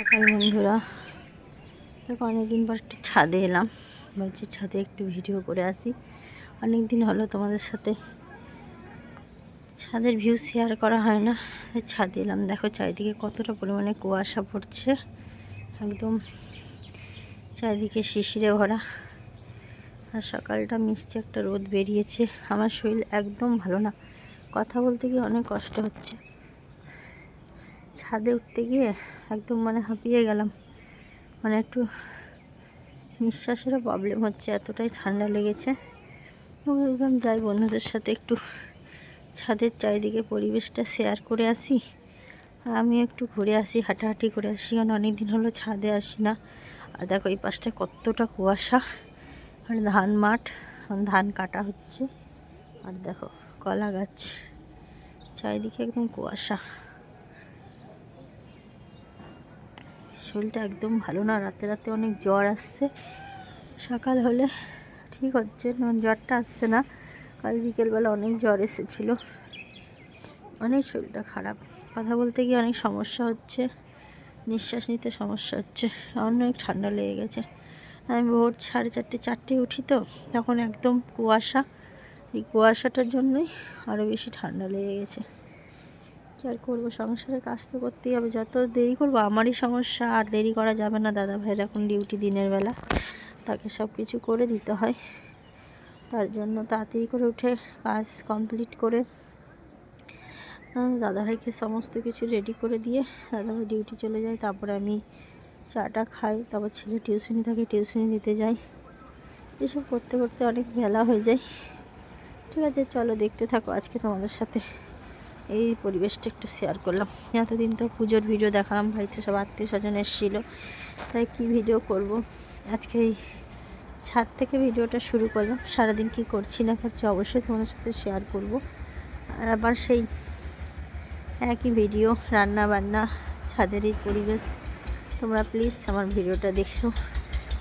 সকাল বন্ধুরা। দেখো অনেকদিন পর একটু ছাদে এলাম। বলছি ছাদে একটু ভিডিও করে আসি। অনেক দিন হলো তোমাদের সাথে ছাদের ভিউ শেয়ার করা হয় না। ছাদে এলাম। দেখো চারিদিকে কতটা পরিমাণে কুয়াশা পড়ছে। একদম চারিদিকে শিশিরে ভরা। আর সকালটা মিষ্টি একটা রোদ বেরিয়েছে। আমার শরীর একদম ভালো না। কথা বলতে গিয়ে অনেক কষ্ট হচ্ছে। ছাদে উঠতে গিয়ে একদম মানে হাঁপিয়ে গেলাম। মানে একটু নিঃশ্বাসেরও প্রবলেম হচ্ছে, এতটাই ঠান্ডা লেগেছে। বললাম যাই বন্ধুদের সাথে একটু ছাদের চারিদিকে পরিবেশটা শেয়ার করে আসি। আর আমি একটু ঘুরে আসি, হাঁটাহাঁটি করে আসি। কারণ অনেক দিন হলো ছাদে আসি না। আর দেখো এই পাশটা কতটা কুয়াশা। আর ধান মাঠ ধান কাটা হচ্ছে। আর দেখো কলা গাছ, চারিদিকে একদম কুয়াশা। শরীরটা একদম ভালো না, রাতে রাতে অনেক জ্বর আসছে। সকাল হলে ঠিক হচ্ছে জ্বরটা আসছে না। কাল বিকেলবেলা অনেক জ্বর এসেছিল। অনেক শরীরটা খারাপ। কথা বলতে গিয়ে অনেক সমস্যা হচ্ছে। নিঃশ্বাস নিতে সমস্যা হচ্ছে। অনেক ঠান্ডা লেগে গেছে। আমি ভোর সাড়ে চারটে চারটে উঠি তো, তখন একদম কুয়াশা। এই কুয়াশাটার জন্যই আরও বেশি ঠান্ডা লেগে গেছে। কী আর করব? সংসারে কাজ তো করতেই হবে। যত দেরি করব, আমারই সমস্যা, আর দেরি করা যাবে না। দাদা ভাইয়ের এখন ডিউটি দিনের বেলা। তাকে সব কিছু করে দিতে হয়। তার জন্য তাড়াতাড়ি করে উঠে কাজ কমপ্লিট করে দাদাভাইকে সমস্ত কিছু রেডি করে দিয়ে দাদাভাই ডিউটি চলে যায়। তারপরে আমি চাটা খাই। তারপর ছেলে টিউশনি থাকে টিউশনি দিতে যাই। এসব করতে করতে অনেক বেলা হয়ে যায়। ঠিক আছে, চলো দেখতে থাকো আজকে তোমাদের সাথে। এই পরিবেশটা একটু শেয়ার করলাম। এতদিন তো পুজোর ভিডিও দেখালাম, বাড়িতে সব আত্মীয় স্বজন এসেছিল। তাই কি ভিডিও করব? আজকে এই ছাদ থেকে ভিডিওটা শুরু করলাম। সারাদিন কি করছি না করছি অবশ্যই তোমাদের সাথে শেয়ার করব। আর আবার সেই একই ভিডিও রান্না বান্না ছাদের এই পরিবেশ। তোমরা প্লিজ আমার ভিডিওটা দেখো।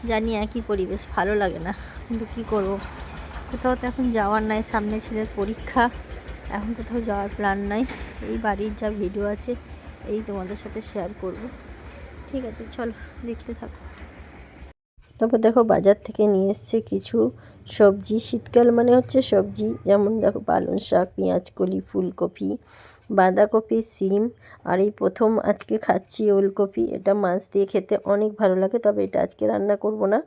জানি একই পরিবেশ, ভালো লাগে না। কিন্তু কী করব? কোথাও তো এখন যাওয়ার নাই, সামনে ছেলের পরীক্ষা। এখন কোথাও যাওয়ার প্ল্যান নাই। এই বাড়ির যা ভিডিও আছে, এই তোমাদের সাথে শেয়ার করব। ঠিক আছে, চলো, দেখতে থাকো। তারপর দেখো বাজার থেকে নিয়ে এসছে কিছু সবজি। শীতকাল মানে হচ্ছে সবজি, যেমন দেখো পালং শাক, পেঁয়াজ, কলি, ফুলকপি, বাঁধাকপি, সিম। আর এই প্রথম আজকে খাচ্ছি ওলকপি। এটা মাছ দিয়ে খেতে অনেক ভালো লাগে, তবে এটা আজকে রান্না করব না।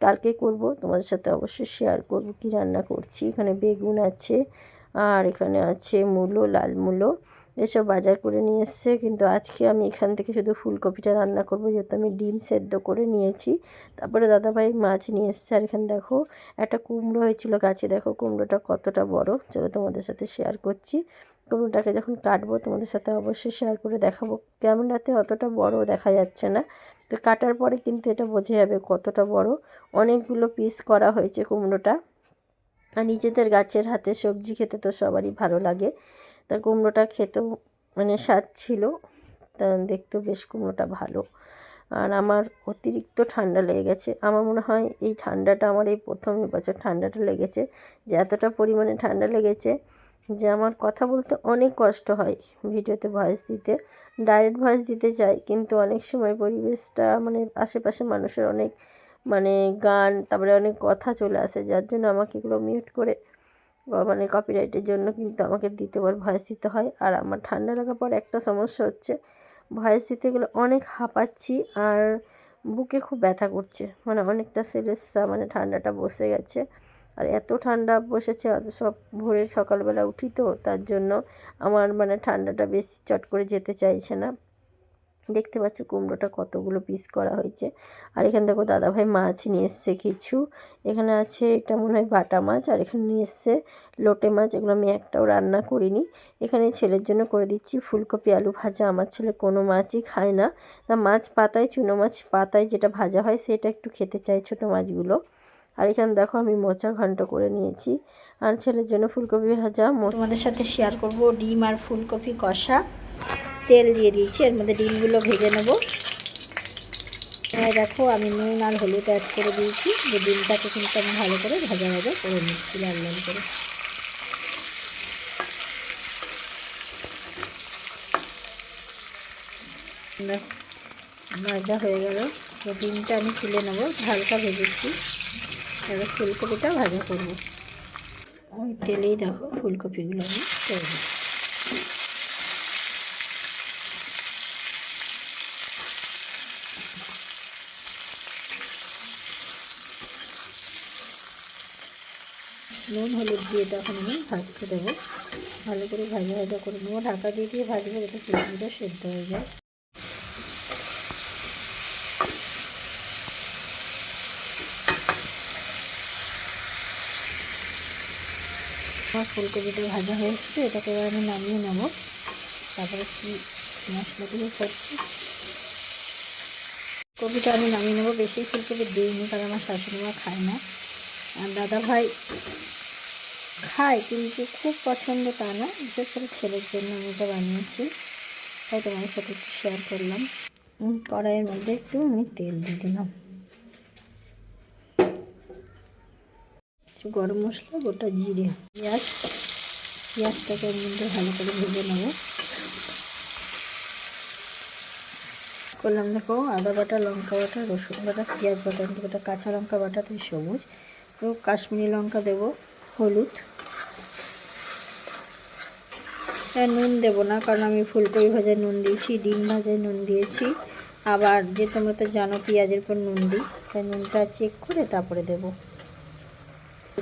কালকে করব, তোমাদের সাথে অবশ্যই শেয়ার করব কি রান্না করছি। এখানে বেগুন আছে আর এখানে আছে মূলো, লাল মূলো। এসব বাজার করে নিয়ে এসছে। কিন্তু আজকে আমি এখান থেকে শুধু ফুলকপিটা রান্না করব। যেহেতু আমি ডিম সেদ্ধ করে নিয়েছি। তারপরে দাদাভাই মাছ নিয়ে এসছে। আর এখানে দেখো, একটা কুমড়ো হয়েছিল গাছে। দেখো, কুমড়োটা কতটা বড়। চলো তোমাদের সাথে শেয়ার করছি। কুমড়োটাকে যখন কাটবো, তোমাদের সাথে অবশ্যই শেয়ার করে দেখাবো। ক্যামেরাতে অতটা বড় দেখা যাচ্ছে না। তো কাটার পরে কিন্তু এটা বোঝা যাবে কতটা বড়। অনেকগুলো পিস করা হয়েছে কুমড়োটা। আর নিজেদের গাছের হাতে সবজি খেতে তো সবারই ভালো লাগে। তা কুমড়োটা খেতেও মানে স্বাদ ছিল, তা দেখতেও বেশ কুমড়োটা ভালো। আর আমার অতিরিক্ত ঠান্ডা লেগে গেছে। আমার মনে হয় এই ঠান্ডাটা আমার এই প্রথম বছর ঠান্ডাটা লেগেছে। যে এতটা পরিমাণে ঠান্ডা লেগেছে যে আমার কথা বলতে অনেক কষ্ট হয় ভিডিওতে ভয়েস দিতে ডাইরেক্ট ভয়েস দিতে চাই কিন্তু অনেক সময় পরিবেশটা মানে আশেপাশে মানুষের অনেক মানে গান, তারপরে অনেক কথা চলে আসে, যার জন্য আমাকে এগুলো মিউট করে মানে কপিরাইটের জন্য কিন্তু আমাকে দ্বিতীয়বার ভয়েস দিতে হয়। আর আমার ঠান্ডা লাগার পর একটা সমস্যা হচ্ছে ভয়েস দিতে গেলে অনেক হাঁপাচ্ছি আর বুকে খুব ব্যথা করছে। মানে অনেকটা সেলেসা মানে ঠান্ডাটা বসে গেছে। আর এত ঠান্ডা বসেছে, অত সব ভোরে সকালবেলা উঠি তো, তার জন্য আমার মানে ঠান্ডাটা বেশি চট করে যেতে চাইছে না। দেখতে পাচ্ছ কুমড়োটা কতগুলো পিস করা হয়েছে। আর এখানে দেখো দাদাভাই মাছ নিয়ে এসছে কিছু। এখানে আছে এটা মনে হয় বাটা মাছ, আর এখানে নিয়ে এসছে লোটে মাছ। এগুলো আমি একটাও রান্না করিনি। এখানে ছেলের জন্য করে দিচ্ছি ফুলকপি, আলু ভাজা। আমার ছেলে কোনো মাছই খায় না। তা মাছ পাতায়, চুনো মাছ পাতায় যেটা ভাজা হয় সেটা একটু খেতে চাই ছোটো মাছগুলো। আর এখানে দেখো আমি মোচা ঘন্ট করে নিয়েছি। আর ছেলের জন্য ফুলকপি ভাজা তোমাদের সাথে শেয়ার করব ডিম আর ফুলকপি কষা। তেল দিয়ে দিয়েছি, এর মধ্যে ডিমগুলো ভেজে নেব। দেখো, আমি নুন আর হলুদ অ্যাড করে দিয়েছি। যে ডিমটাকে কিন্তু আমি ভালো করে ভাজা ভাজা করে নিচ্ছি, লাল লাল করে। ভাজা হয়ে গেল। তো ডিমটা আমি তুলে নেব, হালকা ভেজেছি। এবার ফুলকপিটা ভাজা করব। ওই তেলেই দেখো, ফুলকপিগুলো আমি করে নুন, হলুদ দিয়ে তখন আমি ভাজতে দেবো। ভালো করে ভাজা ভাজা করে নেব। ঢাকা দিয়ে দিয়ে ভাজবো যাতে ফুলকপিটা সেদ্ধ হয়ে যায়। আমার ফুলকপিটা ভাজা হয়ে এসছে। এটাকে এবার আমি নামিয়ে নেব। তারপরে কি মশলা দিয়ে করছি কপিটা আমি নামিয়ে নেব। বেশি ফুলকপি দিইনি, কারণ আমার শাশুড়ি মা খায় না। আর দাদা ভাই খায় কিন্তু খুব পছন্দ তা না। বিশেষ করে ছেলের জন্য আমি এটা বানিয়েছি। তাই তোমার সাথে একটু শেয়ার করলাম। কড়াইয়ের মধ্যে একটু আমি তেল দিয়ে দিলাম। গরম মশলা, গোটা জিরে, পেঁয়াজ। পেঁয়াজটাকে এর মধ্যে ভালো করে ভেজে নেব। করলাম দেখো, আদা বাটা, লঙ্কা বাটা, রসুন বাটা, পেঁয়াজ বাটা বাটা কাঁচা লঙ্কা বাটা, তুই সবুজ। তো কাশ্মীরি লঙ্কা দেবো। হলুদ। হ্যাঁ নুন দেবো না, কারণ আমি ফুলকপি ভাজায় নুন দিয়েছি, ডিম ভাজায় নুন দিয়েছি। আবার যে তোমরা তো জানো, পেঁয়াজের পর নুন দিই, তাই নুনটা চেক করে তারপরে দেবো।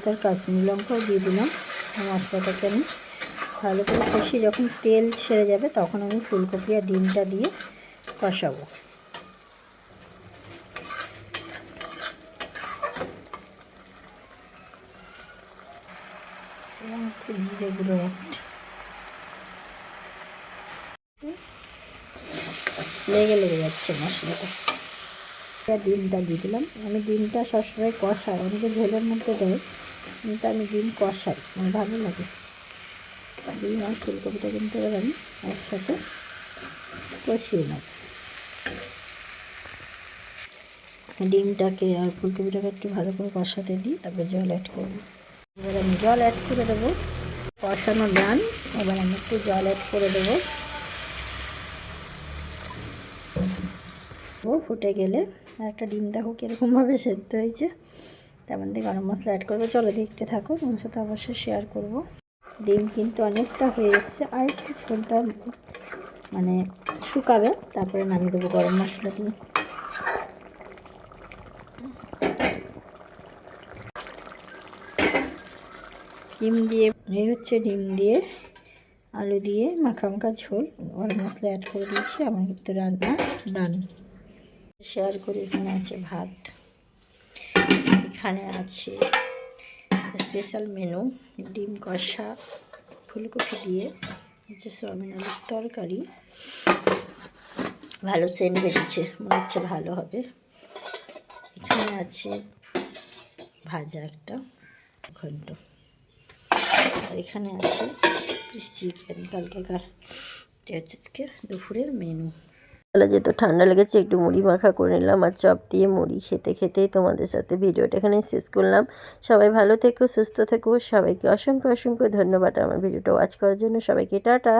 তার কাশ্মীরি লঙ্কাও দিয়ে দিলাম, মশলাটাকে আমি ভালো করে কষিয়ে যখন তেল ছেড়ে যাবে, তখন আমি ফুলকপি আর ডিমটা দিয়ে কষাবো। জিরে লেগে লেগে যাচ্ছে মশলাটা। ডিমটা দিয়ে দিলাম। আমি ডিমটা সবসময় কষাই। অনেকে ঝোলের মধ্যে দেয় কিন্তু আমি ডিম কষাই। আমার ভালো লাগে। ডিম আর ফুলকপিটা কিন্তু এবার আমি একসাথে কষিয়ে নেব। ডিমটাকে আর ফুলকপিটাকে একটু ভালো করে কষাতে দিই তারপর জল অ্যাড করব। এবার আমি জল অ্যাড করে দেবো। কষানো ডান। এবার আমি একটু জল অ্যাড করে দেবো। ও ফুটে গেলে আর একটা ডিম দেখো কীরকমভাবে সেদ্ধ হয়েছে। তার মধ্যে গরম মশলা অ্যাড করব। চলো দেখতে থাকো, তোমার সাথে অবশ্যই শেয়ার করব। ডিম কিন্তু অনেকটা হয়ে এসছে আর একটু মানে শুকাবে, তারপরে নামিয়ে দেবো গরম মশলা দিয়ে। ডিম দিয়ে, এই হচ্ছে ডিম দিয়ে আলু দিয়ে মাখা মাখা ঝোল। গরম মশলা অ্যাড করে দিয়েছি, আমার কিন্তু রান্না ডান শেয়ার করি, এখানে আছে ভাত, এখানে আছে স্পেশাল মেনু ডিম কষা, ফুলকপি দিয়ে, হচ্ছে সোয়াবিন আলুর তরকারি। ভালো সেন্ট বেরিয়েছে, মনে হচ্ছে ভালো হবে। এখানে আছে ভাজা একটা ঘন্ট। আর এখানে আছে চিকেন কালকেকার আজকে দুপুরের মেনু বেলা যেহেতু ঠান্ডা লেগেছে, একটু মুড়ি মাখা করে নিলাম আর চপ দিয়ে মুড়ি খেতে খেতেই তোমাদের সাথে ভিডিওটা এখানে শেষ করলাম। সবাই ভালো থেকো, সুস্থ থেকো। সবাইকে অসংখ্য অসংখ্য ধন্যবাদ আমার ভিডিওটা ওয়াচ করার জন্য। সবাইকে টাটা।